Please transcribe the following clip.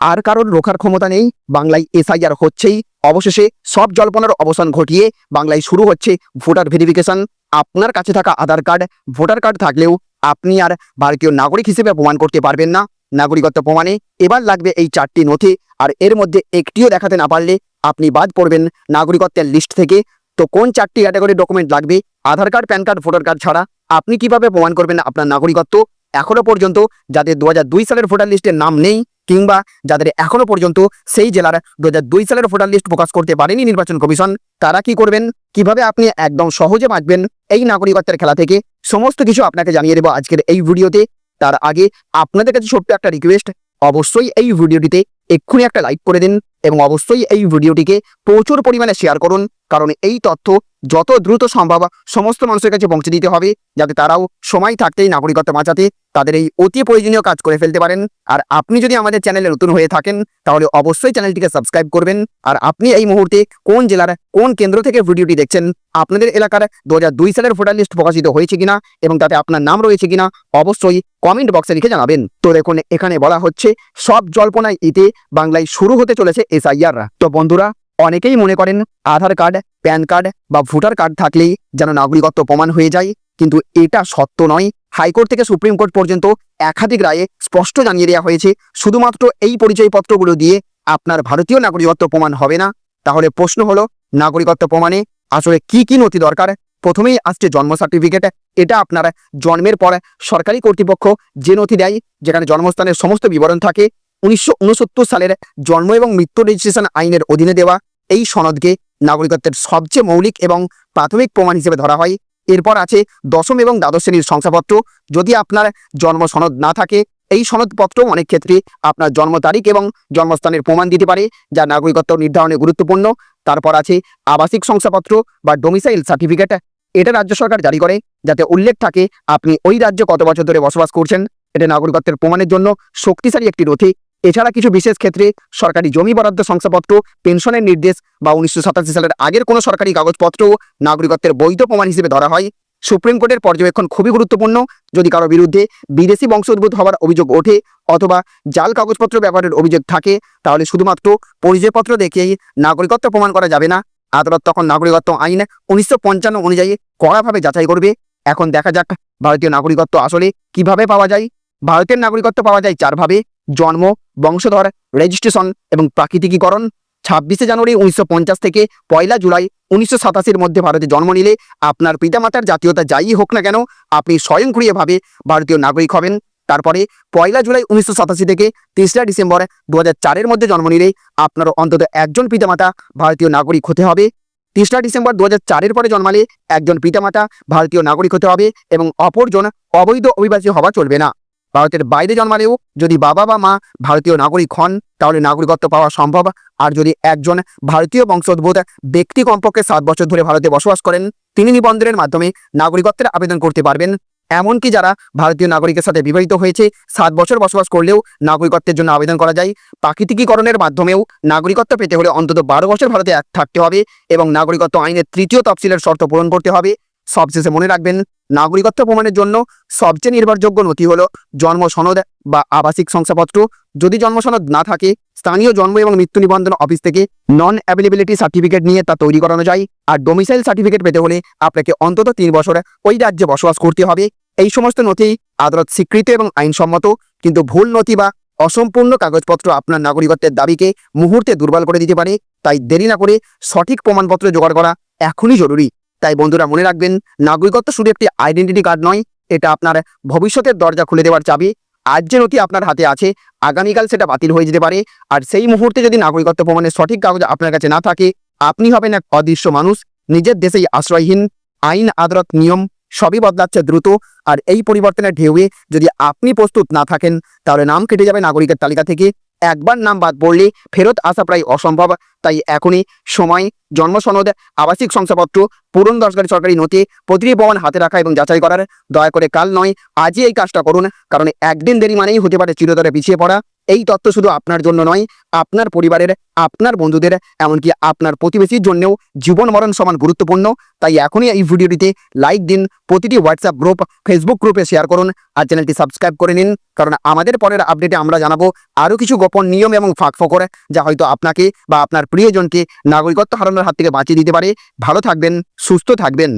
আর কারোর রোখার ক্ষমতা নেই, বাংলায় এসআইআর হচ্ছেই। অবশেষে সব জল্পনার অবসান ঘটিয়ে বাংলায় শুরু হচ্ছে ভোটার ভেরিফিকেশন। আপনার কাছে থাকা আধার কার্ড, ভোটার কার্ড থাকলেও আপনি আর ভারতীয় নাগরিক হিসেবে প্রমাণ করতে পারবেন না। নাগরিকত্ব প্রমাণে এবার লাগবে এই চারটি নথি, আর এর মধ্যে একটিও দেখাতে না পারলে আপনি বাদ পড়বেন নাগরিকত্বের লিস্ট থেকে। তো কোন চারটি ক্যাটাগরির ডকুমেন্ট লাগবে? Aadhaar card, PAN card, voter card ছাড়া আপনি কীভাবে প্রমাণ করবেন আপনার নাগরিকত্ব? এখনও পর্যন্ত যাদের দু হাজার দুই সালের ভোটার লিস্টের নাম নেই কিংবা যাদের এখনও পর্যন্ত সেই জেলার দু দুই সালের ভোটার লিস্ট প্রকাশ করতে পারেনি নির্বাচন কমিশন, তারা কি করবেন? কীভাবে আপনি একদম সহজে বাঁচবেন? এই নাগরিকত্বের খেলা থেকে সমস্ত কিছু আপনাকে জানিয়ে দেবো আজকের এই ভিডিওতে। তার আগে আপনাদের কাছে ছোট্ট একটা রিকোয়েস্ট অবশ্যই এই ভিডিওটিতে এক্ষুনি একটা লাইক করে দিন এবং অবশ্যই এই ভিডিওটিকে প্রচুর পরিমাণে শেয়ার করুন। কারণ এই তথ্য যত দ্রুত সম্ভব সমস্ত মানুষের কাছে পৌঁছে দিতে হবে, যাতে তারাও সময় থাকতেই নাগরিকত্ব বাঁচাতে তাদের এই অতি প্রয়োজনীয় কাজ করে ফেলতে পারেন। আর আপনি যদি আমাদের চ্যানেলে নতুন হয়ে থাকেন, তাহলে অবশ্যই চ্যানেলটিকে সাবস্ক্রাইব করবেন। আর আপনি এই মুহূর্তে কোন জেলার কোন কেন্দ্র থেকে ভিডিওটি দেখছেন, আপনাদের এলাকার দু হাজার দুই সালের ভোটার লিস্ট প্রকাশিত হয়েছে কিনা এবং তাতে আপনার নাম রয়েছে কিনা, অবশ্যই কমেন্ট বক্সে লিখে জানাবেন। তো দেখুন, এখানে বলা হচ্ছে, সব জল্পনায় ইতে বাংলায় শুরু হতে চলেছে এসআইআর। তো বন্ধুরা অনেকেই মনে করেন আধার কার্ড, প্যান কার্ড বা ভোটার কার্ড থাকলেই যেন নাগরিকত্ব প্রমাণ হয়ে যায়, কিন্তু এটা সত্য নয়। হাইকোর্ট থেকে সুপ্রিম কোর্ট পর্যন্ত একাধিক রায়ে স্পষ্ট জানিয়ে দেওয়া হয়েছে, শুধুমাত্র এই পরিচয়পত্রগুলো দিয়ে আপনার ভারতীয় নাগরিকত্ব প্রমাণ হবে না। তাহলে প্রশ্ন হলো, নাগরিকত্ব প্রমাণে আসলে কি কি নথি দরকার? প্রথমেই আসছে জন্ম সার্টিফিকেট। এটা আপনার জন্মের পর সরকারি কর্তৃপক্ষ যে নথি দেয়, যেখানে জন্মস্থানের সমস্ত বিবরণ থাকে উনিশশো উনসত্তর সালের জন্ম এবং মৃত্যু রেজিস্ট্রেশন আইনের অধীনে দেওয়া এই সনদকে নাগরিকত্বের সবচেয়ে মৌলিক এবং প্রাথমিক প্রমাণ হিসেবে ধরা হয়। এরপর আছে দশম এবং দ্বাদশ শ্রেণির শংসাপত্র। যদি আপনার জন্ম সনদ না থাকে, এই সনদপত্র অনেক ক্ষেত্রে আপনার জন্ম তারিখ এবং জন্মস্থানের প্রমাণ দিতে পারে, যা নাগরিকত্ব নির্ধারণে গুরুত্বপূর্ণ। তারপর আছে আবাসিক শংসাপত্র বা ডোমিসাইল সার্টিফিকেট এটা রাজ্য সরকার জারি করে, যাতে উল্লেখ থাকে আপনি ওই রাজ্যে কত বছর ধরে বসবাস করছেন। এটা নাগরিকত্বের প্রমাণের জন্য শক্তিশালী একটি নথি। এছাড়া কিছু বিশেষ ক্ষেত্রে সরকারি জমি বরাদ্দ শংসাপত্র, পেনশনের নির্দেশ বা উনিশশো সাতাশি সালের আগের কোনো সরকারি কাগজপত্র নাগরিকত্বের বৈধ প্রমাণ হিসেবে ধরা হয়। সুপ্রিম কোর্টের পর্যবেক্ষণ খুবই গুরুত্বপূর্ণ। যদি কারও বিরুদ্ধে বিদেশি বংশোদ্ভূত হওয়ার অভিযোগ ওঠে অথবা জাল কাগজপত্র ব্যবহারের অভিযোগ থাকে, তাহলে শুধুমাত্র পরিচয়পত্র দেখেই নাগরিকত্ব প্রমাণ করা যাবে না। আদালত তখন নাগরিকত্ব আইন উনিশশো পঞ্চান্ন অনুযায়ী কড়াভাবে যাচাই করবে। এখন দেখা যাক ভারতীয় নাগরিকত্ব আসলে কীভাবে পাওয়া যায়। ভারতের নাগরিকত্ব পাওয়া যায় চারভাবে জন্ম, বংশধর রেজিস্ট্রেশন এবং প্রাকৃতিকীকরণ। ছাব্বিশে জানুয়ারি উনিশশো পঞ্চাশ থেকে পয়লা জুলাই উনিশশো সাতাশির মধ্যে ভারতে জন্ম নিলে আপনার পিতামাতার জাতীয়তা যাই হোক না কেন, আপনি স্বয়ংক্রিয়ভাবে ভারতীয় নাগরিক হবেন। তারপরে পয়লা জুলাই উনিশশো সাতাশি থেকে তেসরা ডিসেম্বর দু চারের মধ্যে জন্ম নিলে আপনারও অন্তত একজন পিতামাতা ভারতীয় নাগরিক হতে হবে। তেসরা ডিসেম্বর দু চারের পরে জন্মালে একজন পিতামাতা ভারতীয় নাগরিক হতে হবে এবং অপরজন অবৈধ অভিবাসী হওয়া চলবে না। ভারতের বাইরে জন্মালেও যদি বাবা বা মা ভারতীয় নাগরিক হন, তাহলে নাগরিকত্ব পাওয়া সম্ভব। আর যদি একজন ভারতীয় বংশোদ্ভূত ব্যক্তি কমপক্ষে সাত বছর ধরে ভারতে বসবাস করেন, তিনি নিবন্ধনের মাধ্যমে নাগরিকত্বের আবেদন করতে পারবেন। এমনকি যারা ভারতীয় নাগরিকের সাথে বিবাহিত হয়েছে, সাত বছর বসবাস করলেও নাগরিকত্বের জন্য আবেদন করা যায়। প্রাকৃতিকীকরণের মাধ্যমেও নাগরিকত্ব পেতে হলে অন্তত বারো বছর ভারতে এক থাকতে হবে এবং নাগরিকত্ব আইনের তৃতীয় তফসিলের শর্ত পূরণ করতে হবে। সবশেষে মনে রাখবেন, নাগরিকত্ব প্রমাণের জন্য সবচেয়ে নির্ভরযোগ্য নথি হলো জন্ম সনদ বা আবাসিক শংসাপত্র। যদি জন্ম সনদ না থাকে, স্থানীয় জন্ম এবং মৃত্যু নিবন্ধন অফিস থেকে নন অ্যাভেলেবিলিটি সার্টিফিকেট নিয়ে তা তৈরি করানো যায়। আর ডোমিসাইল সার্টিফিকেট পেতে হলে আপনাকে অন্তত তিন বছর ওই রাজ্যে বসবাস করতে হবে। এই সমস্ত নথি আদালত স্বীকৃত এবং আইনসম্মত, কিন্তু ভুল নথি বা অসম্পূর্ণ কাগজপত্র আপনার নাগরিকত্বের দাবিকে মুহূর্তে দুর্বল করে দিতে পারে। তাই দেরি না করে সঠিক প্রমাণপত্র জোগাড় করা এখনই জরুরি। তাই বন্ধুরা মনে রাখবেন, নাগরিকত্ব শুধু একটি আইডেন্টিটি কার্ড নয়, এটা আপনার ভবিষ্যতের দরজা খুলে দেওয়ার চাবি। আজ যে নথি আপনার হাতে আছে, আগামীকাল সেটা বাতিল হয়ে যেতে পারে। আর সেই মুহূর্তে যদি নাগরিকত্ব প্রমাণের সঠিক কাগজ আপনার কাছে না থাকে, আপনি হবেন এক অদৃশ্য মানুষ, নিজের দেশেই আশ্রয়হীন, আইন, আদালত, নিয়ম সবই বদলাচ্ছে দ্রুত। আর এই পরিবর্তনের ঢেউয়ে যদি আপনি প্রস্তুত না থাকেন, তাহলে নাম কেটে যাবে নাগরিকের তালিকা থেকে। একবার নাম বাদ পড়লে ফেরত আসা প্রায় অসম্ভব। তাই এখনই সময়, জন্মসনদ আবাসিক শংসাপত্র পূরণ দরকারি সরকারি নথি, প্রতিটি ভবন হাতে রাখা এবং যাচাই করার। দয়া করে কাল নয়, আজই এই কাজটা করুন, কারণ একদিন দেরি মানেই হতে পারে চিরতরে পিছিয়ে পড়া। এই তথ্য শুধু আপনার জন্য নয়, আপনার পরিবারের, আপনার বন্ধুদের, এমনকি আপনার প্রতিবেশীর জন্যও জীবন মরণ সমান গুরুত্বপূর্ণ। তাই এখনই এই ভিডিওটিতে লাইক দিন, প্রতিটি হোয়াটসঅ্যাপ গ্রুপ ফেসবুক গ্রুপে শেয়ার করুন আর চ্যানেলটি সাবস্ক্রাইব করে নিন। কারণ আমাদের পরের আপডেটে আমরা জানাব আরও কিছু গোপন নিয়ম এবং ফাঁক ফকর যা হয়তো আপনাকে বা আপনার প্রিয়জনকে নাগরিকত্ব হারানোর হাত থেকে বাঁচিয়ে দিতে পারে। ভালো থাকবেন, সুস্থ থাকবেন।